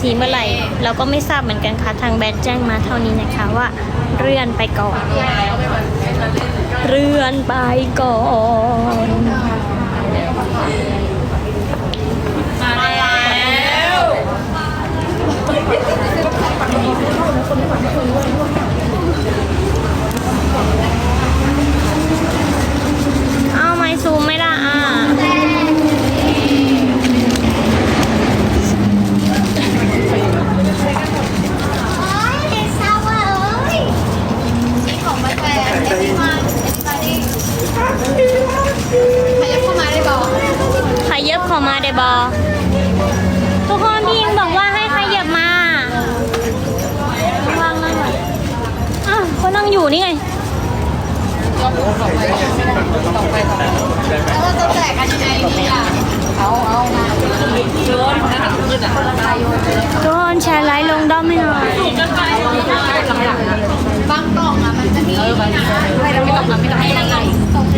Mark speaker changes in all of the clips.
Speaker 1: ทีเมื่อไหร่ เราก็ไม่ทราบเหมือนกันค่ะ ทางแบรนด์แจ้งมาเท่านี้นะคะว่าเลื่อนไปก่อนเลื่อนไปก่อน
Speaker 2: มาแล้ว
Speaker 1: เอาไม้ซูมไม่ได้อะ
Speaker 3: ของมาแฟนเอฟวันเอฟวันนี่ใครจะเข้ามาได้บอก
Speaker 1: ขยับเข้ามาได้บอทุกคนพี่ยิงบอกว่าให้ขยับมาวางนั่งหน่อยอ้าวก็นั่งอยู่นี่ไง
Speaker 3: แล้วเราจะแจกกันยังไงดีอะเอาเอามา
Speaker 2: โยนนะหันขึ้นอะ
Speaker 1: ทุกคนแชร์ไลน์ลงด้อมให้หน่อย
Speaker 3: บางกล่องอะมันจะมีให้เราไม่ต้องทำไม่ต้องให้อะไร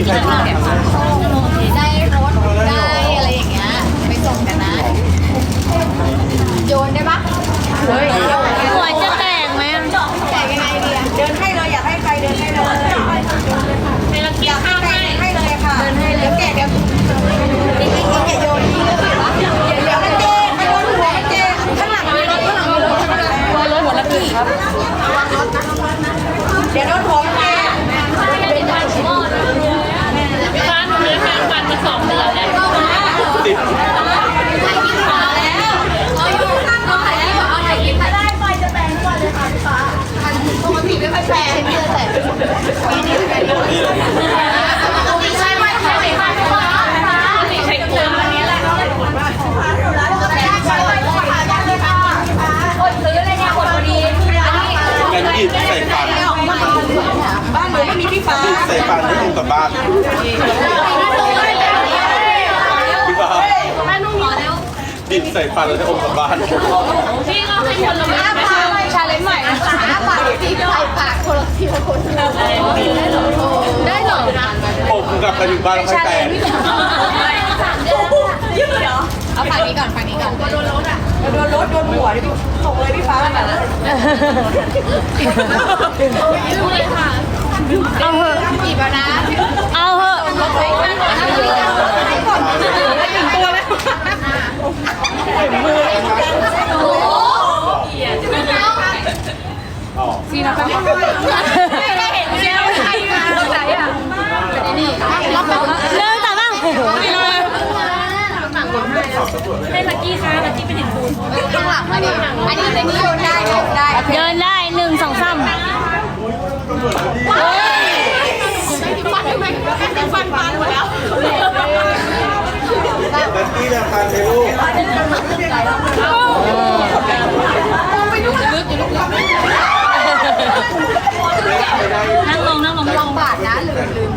Speaker 3: ส่งที่จะแบบได้รถได้อะไรอย่างเงี้ยไปส่งกันนะ โยนได้ปะเฮ้ย
Speaker 1: หัวจะแตกไหม
Speaker 3: แจกยังไงดีอะ
Speaker 4: เดินให้เลยอยากให้ใครเดินให้เลย
Speaker 2: ให้เรากินข้าวให้
Speaker 4: ให้เลยค่ะ
Speaker 3: เดินให้เดี๋ยวแกะเดี๋ยวจริงๆแกะโยนที่เลยเหรอเดี๋ยวเดี๋ยวมันเจ๊ให้รถหัวมันเจ๊ข้างหลังมีรถข้างหลังมีรถข้างหลัง
Speaker 2: ตัวรถหมดแล้วพี่ครับ
Speaker 4: เดี๋ยวโดนหัวมันเอง
Speaker 2: ร้านหนูเลยแฟนฟันมาสองเดือนแล้ว
Speaker 3: ถ่ายคลิปมาแล้วเอาอยู่เอาถ่ายคลิปเอาถ่ายคลิปถ่ายได้ไปจะแปลงก่อนเลยค่ะพี่ฟ้าปกติไม่ค่อยแปลงเพื่อแต่ปีนี้เป็นปกติใช่ไหมใช่ไหมคะพี่ฟ้า
Speaker 2: ใช้ตัวมันนี้แหละ
Speaker 3: ปกติใช่ไหมค่ะพี่ฟ้าอดซื้อเลยเนี่ยอดพอดีอันนี้
Speaker 5: แกงดิบใส่ฟัน
Speaker 4: บ้านหนูไม่มีพี่ฟ้า
Speaker 5: ดิบใส่ฟันให้ตรงกับบ้านพี่ฟ้าดิบ ใส่ฟันแล้วจะอมกับบ้าน
Speaker 2: พี่ก็ให้คนละ
Speaker 3: อ้าปากชาเลนจ์ใหม่นะคะอ้าปากตีใส่ปากคนละทีละคนได้เหรอ
Speaker 5: อมกลับไปถึงบ้านแล้วค่อยแตก
Speaker 3: เอาฝั่งนี้ก่อนฝั่งนี้ก่อน
Speaker 4: โดนรถอะโดนรถโดนหัวดิส่งเลยพี่ฟ้าแบบ
Speaker 1: เอาเหอะ
Speaker 3: จีบนะ
Speaker 1: เอาเหอะ
Speaker 4: ตัว เลย
Speaker 5: อ๋อ
Speaker 1: เริ่มต่อบ้าง
Speaker 2: ให้ลักกี้ค่ะลักกี้เป็นเห็นคุณ
Speaker 3: ข้างหลังอันนี้อันนี้เป็นโยนได้โยนได้
Speaker 1: เดินได้หนึ่งสองสาม
Speaker 3: ฟันทำไมฟันฟันหมดแล้ว
Speaker 5: ที่จะทานในลูก
Speaker 2: นั่งลงนั่งลง
Speaker 3: ลองบาดนะลืมลืม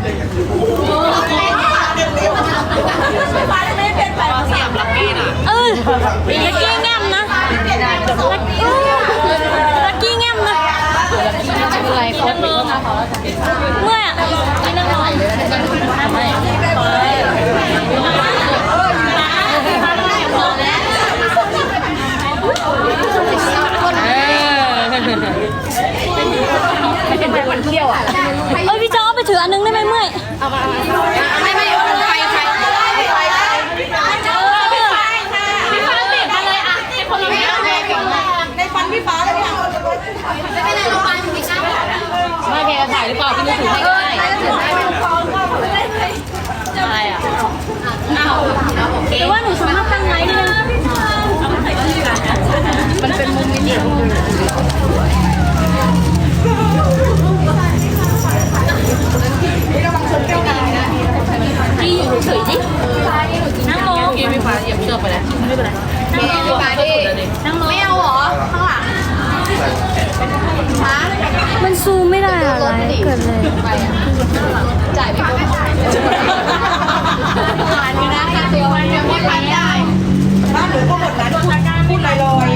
Speaker 2: เอ
Speaker 1: อลักกี้แง้มนะลักกี้แง้มนะ
Speaker 2: อะไรคนนึง
Speaker 1: เมื่ออะเอ้ยพี่จอไปถืออันนึงได้ไหมเมื่อย
Speaker 3: ไม่
Speaker 2: ฟ้าเหยี
Speaker 4: ย
Speaker 2: บเชือกไปแล้วไม่เป็นไร
Speaker 3: ไม่เอาพี่ฟ้าดิไม่เอาหรอข้างหลังฟ้า
Speaker 1: มันซูมไม่ได้อะไรเกิดเลย
Speaker 3: ไปอะจ่ายไปก่อนผ่านอยู่นะแค่ตัวเดียวไม่ผ่านได้
Speaker 4: บ้านหนูก็หมดนะพูดลอย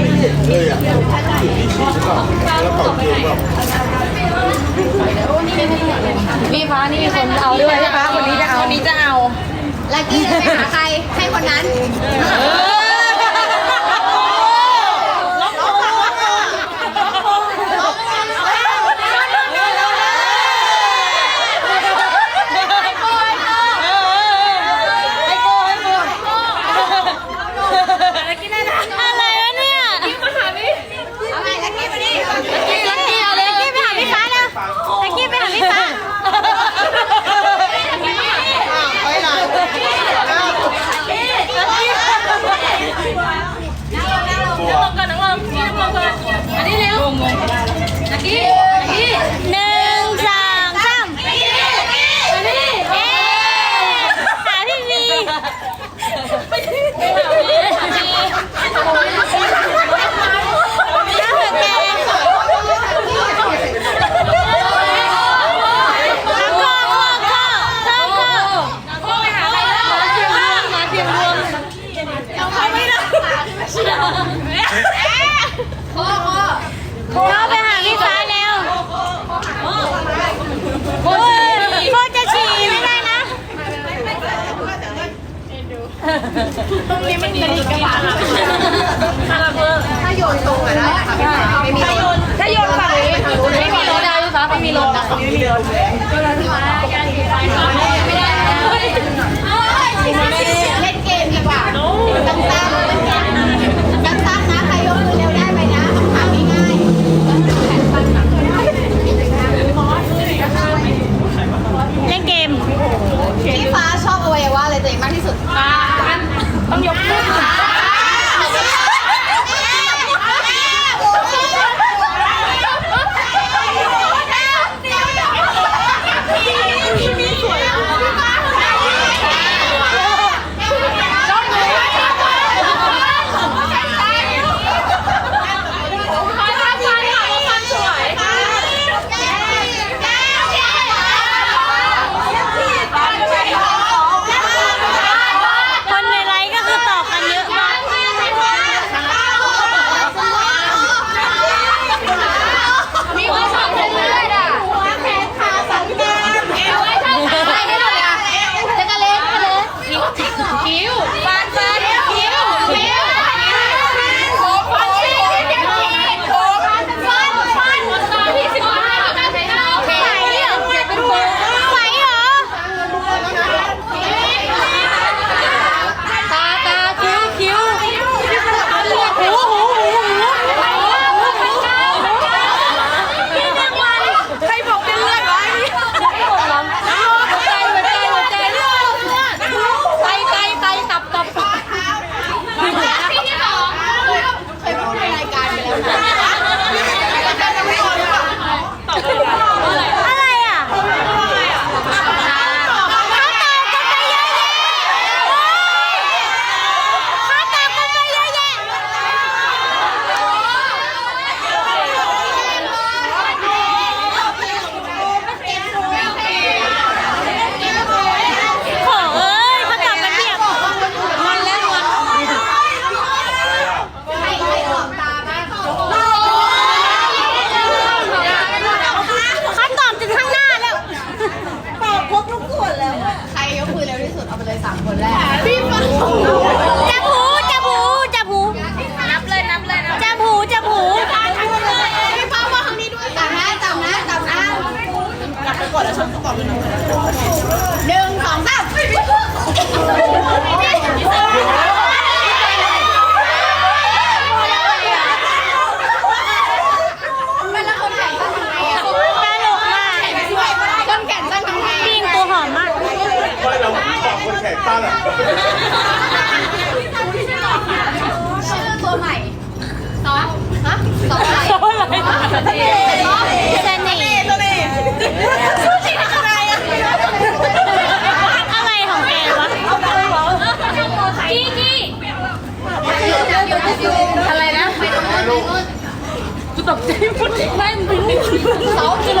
Speaker 5: เลยอะแล้วเขาเกี่ย
Speaker 2: นี่ฟ้านี่มีคนเอาด้วย
Speaker 4: ๆพี่ฟ้าคนนี้จะเอา
Speaker 2: คนนี้จะเอา
Speaker 3: ลักกี้จะไปหาใครให้คนนั้น
Speaker 2: เออ
Speaker 1: พ่อไปหาพี่ฟ้าแล้ว
Speaker 3: พ่อจะฉี่ไม่ได้นะ ตรงนี้มันกระ
Speaker 2: ดิกกระ
Speaker 1: บาลถ้าโยนตรงอะได้ค่ะ
Speaker 2: พี่ฟ้าโยนมีรถ
Speaker 3: ถ้าโยนฝั่งนี้ไม่มีรถนะพี่ฟ้าไม่มีรถ
Speaker 2: ไม่มีรถก็
Speaker 1: เล้ากา
Speaker 2: รดี
Speaker 1: ไซน์ไม่
Speaker 3: ได้
Speaker 2: เล่นเกมดีก
Speaker 3: ว่า
Speaker 2: ตั้ง
Speaker 3: ตั้งาเอ
Speaker 1: ชื่อ
Speaker 3: ตัวให
Speaker 2: ม่ซอ
Speaker 1: ฮะซออะไร
Speaker 2: ซอฟ
Speaker 1: เสน่ห์
Speaker 2: ชื่อจริงอะไร
Speaker 6: อะ
Speaker 2: อะ
Speaker 1: ไรของแกวะ
Speaker 3: กี้กี้
Speaker 2: อะไรนะไปตรงนู้น
Speaker 3: กูตกใจหมดไม่ไป
Speaker 2: รู้สองกิโล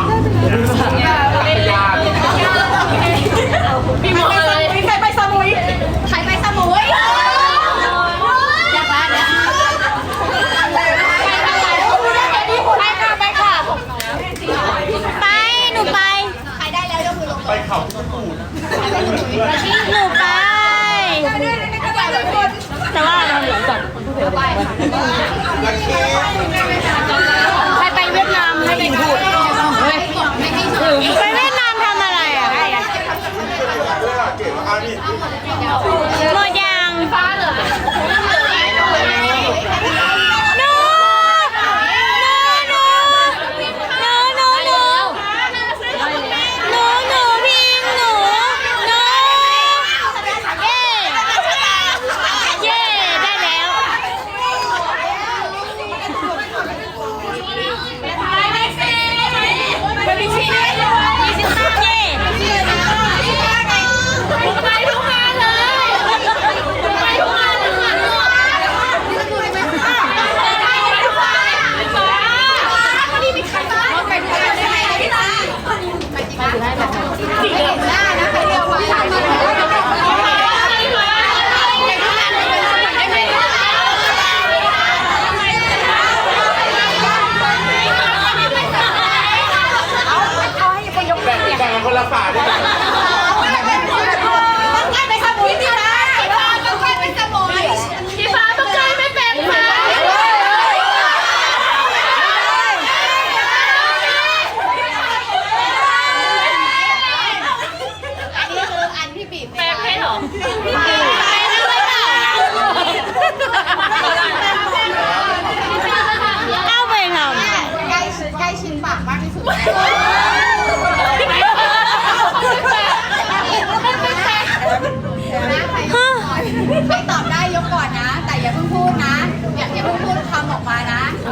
Speaker 3: หนูไป
Speaker 1: แต่ว่า
Speaker 3: เราเห
Speaker 2: ลือสอ
Speaker 6: งคน
Speaker 3: พูไป
Speaker 2: ใครไปเวียดนา
Speaker 1: มให้ไง
Speaker 6: พูด
Speaker 2: ไปเวียด
Speaker 1: นามทำอะ
Speaker 2: ไร
Speaker 3: อะ เก๋มาก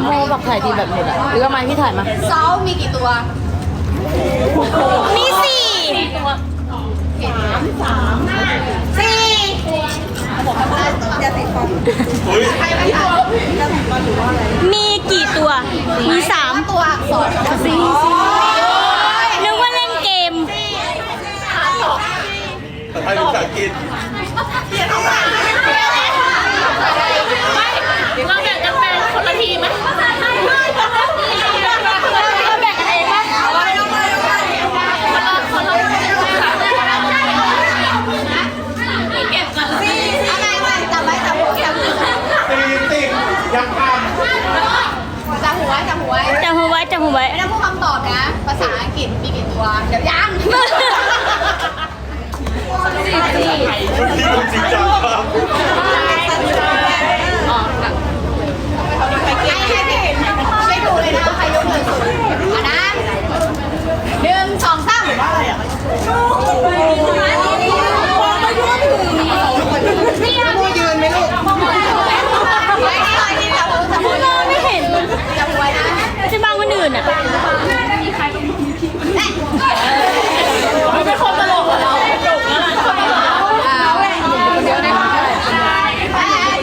Speaker 2: โมบอกถ่ายทีแบบหมดอะหรือว่าไม้พี่ถ่ายมา
Speaker 3: ซอลมีกี่ตัว
Speaker 1: มีสี่
Speaker 3: สี่
Speaker 5: เฮ้ย
Speaker 1: มีกี่ตัว มีสาม
Speaker 3: ตัวอักษรสี่
Speaker 1: นึกว่าเล่นเกม
Speaker 5: แต่ไทยภาษาอังกฤษ
Speaker 2: เราแบ่งกันเป็นคนละทีไหมเราแบ่งกันเองปะเก็บก่อน
Speaker 3: เอาไงมาจับไว้จับหัวจับหัว
Speaker 5: ตีติดยังท
Speaker 3: จับหัวจับหัว
Speaker 1: จับหัวไว้จับหัวไว้
Speaker 3: ไม่ต้องพูดคำตอบนะ ภาษาอังกฤษมีกี่ตัว เดี๋ยวยังำ
Speaker 5: ชุดที่ผมจริงจังครับ
Speaker 3: ให้ให้พี่ช่วยดูเลยนะใครยกมือสูงอะนะหนึ่งสองสามนี่นะพูยืนไหมลูกไว้ที่ไหนที่จับมือจับมือ
Speaker 1: ไม่เห็น
Speaker 3: จับหัวนะ
Speaker 1: ที่บ้านคนอื่นอะ
Speaker 2: มันเป็นคนตลกเหรอเราตลกแล้วล่ะ
Speaker 3: เดี๋ยวนะ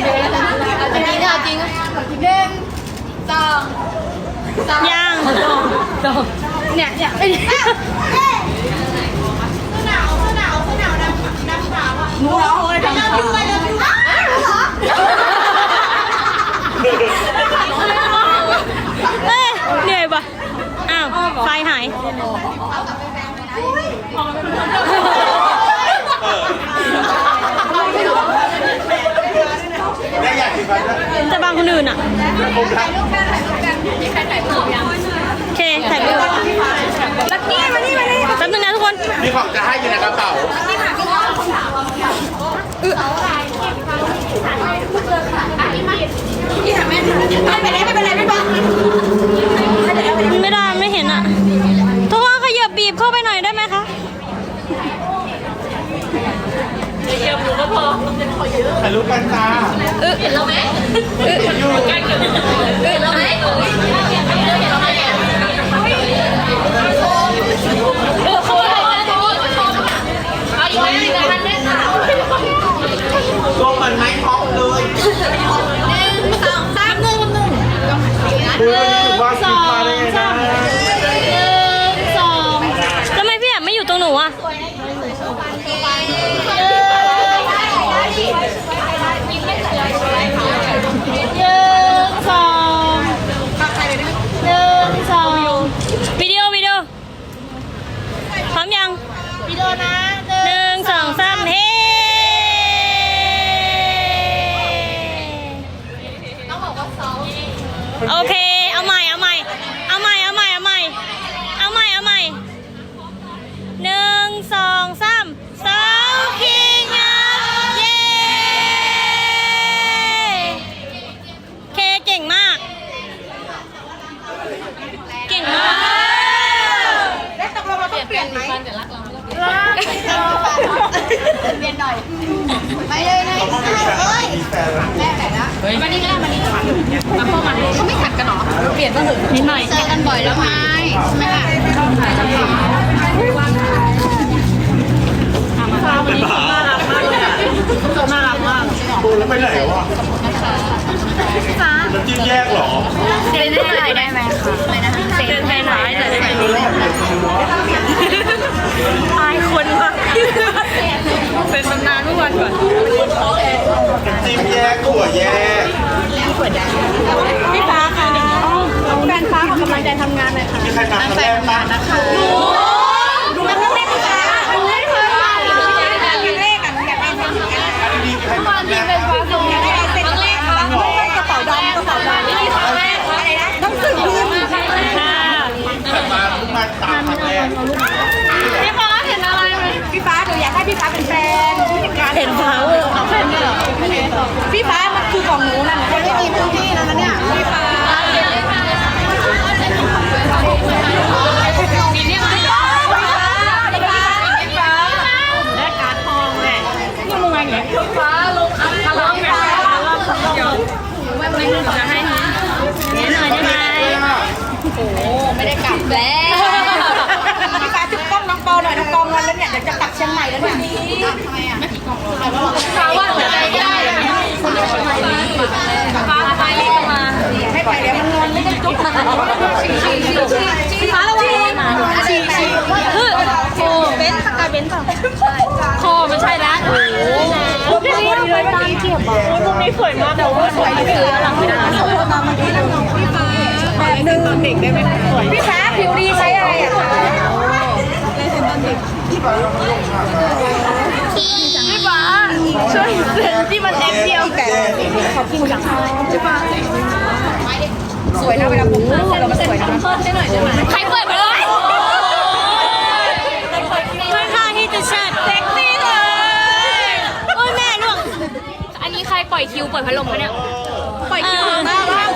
Speaker 3: เดี๋ยวนะเอาจริงเอาจริงหนึ่งสองสาม
Speaker 1: ยัง
Speaker 2: เนี่ยเนี่ย
Speaker 1: เอ้ยเหนื่อยปะอ้าวไฟหาย
Speaker 5: ยังอยากกินมันนะ
Speaker 1: จะบางคนอื่นอะ
Speaker 5: ผมท
Speaker 1: โอเค ถ่ายรูปลักกี้มานี่มานี่แป๊บนึงนะทุกคนำ
Speaker 5: มีของจะให้อยู่ในกระเป๋า
Speaker 1: ไม่ได้ไม่เห็นอะทุกคนขยับบีบเข้าไปหน่อยได้ไหมคะ
Speaker 2: เก็บอยู่ก็พอ
Speaker 5: ถ่ายรูปกันจ้า
Speaker 2: เห็นเราไหมเห็นอยู่ใกล้เกินเห็นเราไหมเห็นเราไหม หน่
Speaker 5: อยไม่
Speaker 1: เลย
Speaker 3: นะ
Speaker 5: เขาก็มีแฟน
Speaker 3: เอ้ย
Speaker 5: มีแฟนแล้ว
Speaker 3: แม่ไหนนะ
Speaker 2: มานี่ก็ได้มานี่มาพวกมัน
Speaker 3: เขาไม่ขัดกันหรอ
Speaker 2: เปลี่ยนก็ถึงนิดหน่อย
Speaker 3: เจอกันบ่อยแล้วไหมใช่ไหมล่ะ
Speaker 5: เป็นบ้า
Speaker 2: น่ารักมาก
Speaker 5: ตัวแล้วไปไหนวะน้ำจิ้มแยกเหรอ
Speaker 2: เซ็นให้อะไรได้ไหมคะเซ็นให้ไหนแต่ได้อ เป็นตำนานเมื่อวันก่อน
Speaker 5: น้ำจิ้มแยกถั่วแยก
Speaker 2: พี่ฟ้าค่ะแฟนฟ้าขอกำลังใจทำงานหน่อยค่ะ
Speaker 5: มีใครมาครั้งแรกบ้างนะคะ
Speaker 2: ดูมันต้องเล่นฟ้าไม่เคยมาเลย
Speaker 5: ดีๆมีใครมาครั้งแรก
Speaker 2: เป็นฟ้าส่งได้เซ็นแรกค่ะกระเป๋าดำกระเป๋าดำนี่ครั้งแรกอะไรนะต้องสื่อพิมพ์ค่ะ
Speaker 5: ใครมาเพิ่งมาตามครั้งแรก
Speaker 2: พี่ฟ้าเป็นแฟนเห็
Speaker 4: นเขาเอาแฟน
Speaker 1: เนเหรอ
Speaker 4: พี่ฟ้ามันคือของหนูนั่นไม่ได้มีพื้นที่นะเนี่ยพี่ฟ้า
Speaker 2: ฟ้าลงอัพพลงฟ้าเดี๋ยวแม่ไม่รู้จะให้นะน้นหน่ยได้ไหมโอ้าลงอัพพลัง
Speaker 3: เชียงใหม่แล้วเนี่ยทำไมอะฟ้าว่าหัวใจไม่ได้ฟ้าไปเลยมา
Speaker 4: ให้ไปแล้วมันงอนไม่ได้จุ๊บมัน
Speaker 3: พี่ฟ้าระวังฉี่ฉี่
Speaker 1: เฮ้ยโอ้เบนซ์ปากกาเบนซ์เปล่าคอไม่ใช่ละโอ้โหพวกนี้ไปตามเก็บอะพวกนี้สวยมากแต่ว่าสวยที่สุดหลังไม่ได้
Speaker 4: แบบหนึ่งตอนเด็กได้ไหมพี่ฟ้าผิวดีใช้อะไรอะคะ
Speaker 1: พี่ฟ้าช่วยเซ็นที่มันเล็กเดียวแต่
Speaker 4: สวยนะเวลาผมพูดเราก็สวยนะ
Speaker 1: ใครเปิดไปเลยค่อนข้างที่จะชัดเซ็กซี่เลยโอ้ยแม่ล่วงอันนี้ใครปล่อยคิวปล่อยพัดลมปะเนี่ยปล่อยคิวหน้าบ้าน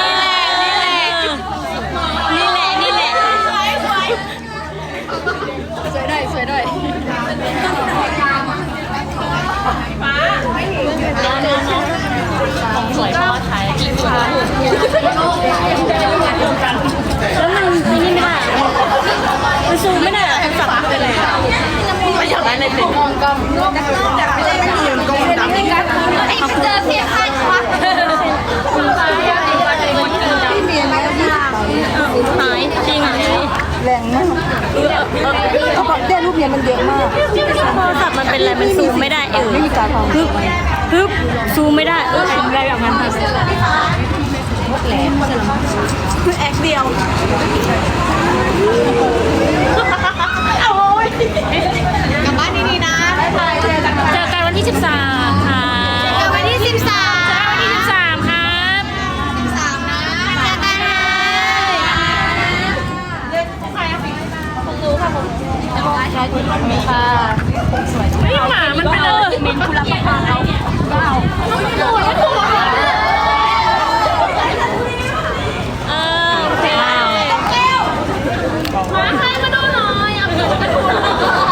Speaker 1: นี่แหละ นี่แหละ นี่แหละ
Speaker 3: สวยด้วยสวยด้วย
Speaker 1: สวยเพราะว่าถ่ายกินฟ้าแล้วมันไม่นี่ไม่ได้มันซูมไม่ได้อะจับไปเลยไม่อยากได้เลยสิ
Speaker 3: เจอเพียงข้างครับ
Speaker 1: หายจริง
Speaker 4: แรงมากเขาบอกได้รูปเรียนมันเยอะมาก
Speaker 1: โทรศัพท์ มันเป็นอะไมันซูมไม่ได้เออ
Speaker 4: ไม่มีการทำ
Speaker 1: ฮึบฮึบซูมไม่ได้เออซูมได้แบบนั้น
Speaker 4: คือแอคเดียว
Speaker 3: กลับบ้านดีๆนะ
Speaker 1: เจอกันวันที่ 13 ไม่หมามันเป็นอะไรเมนคุณรับประทานเราเออโอเคมาให้มาดูหน่อยเอาไปดูมาดูดู